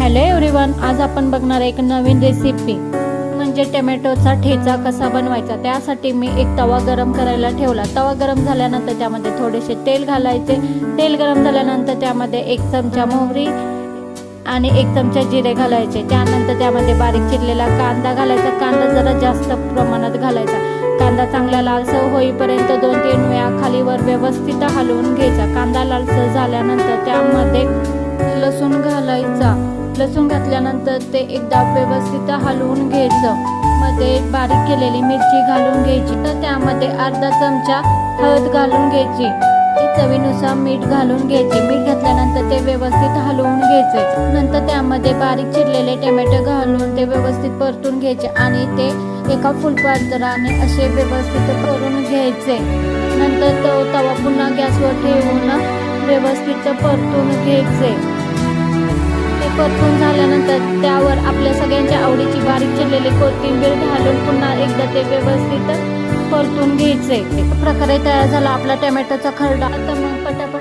Hello everyone आज आपण बघणार एक नवीन रेसिपी म्हणजे टोमॅटोचा ठेचा कसा बनवायचा त्यासाठी मी एक तवा गरम करायला ठेवला. तवा गरम झाल्यानंतर त्यामध्ये थोडेसे तेल घालायचे. तेल गरम झाल्यानंतर त्यामध्ये एक चमचा मोहरी आणि एक चमचा जिरे घालायचे. त्यानंतर त्यामध्ये बारीक चिरलेला कांदा घालायचा. कांदा जरा जास्त प्रमाणात घालायचा. कांदा चांगला लालसर होईपर्यंत दोन तीन वेळा खालीवर व्यवस्थित हलवून घ्यायचा. कांदा लालसर झाल्यानंतर त्यामध्ये लसूण घालायचा. लसूण घातल्यानंतर ते एकदा व्यवस्थित हलवून घ्यायचं. मध्ये बारीक केलेली मिरची घालून घ्यायची. तर त्यामध्ये अर्धा चमचा हळद घालून घ्यायची. चवीनुसार मीठ घालून घ्यायचे. मीठ घातल्यानंतर ते व्यवस्थित हलवून घ्यायचे. नंतर त्यामध्ये बारीक चिरलेले टोमॅटो घालून ते व्यवस्थित परतून घ्यायचे आणि ते एका फुलपात्राने असे व्यवस्थित करून घ्यायचे. नंतर तो तवा पुन्हा गॅसवर ठेवून व्यवस्थित परतून घ्यायचे. परतून झाल्यानंतर त्यावर आपल्या सगळ्यांच्या आवडीची बारीक चिरलेली कोथिंबीर घालून पुन्हा एकदा ते व्यवस्थित परतून घ्यायचे. एक प्रकारे तयार झाला आपला टोमॅटोचा खरडा. आता मग पटापट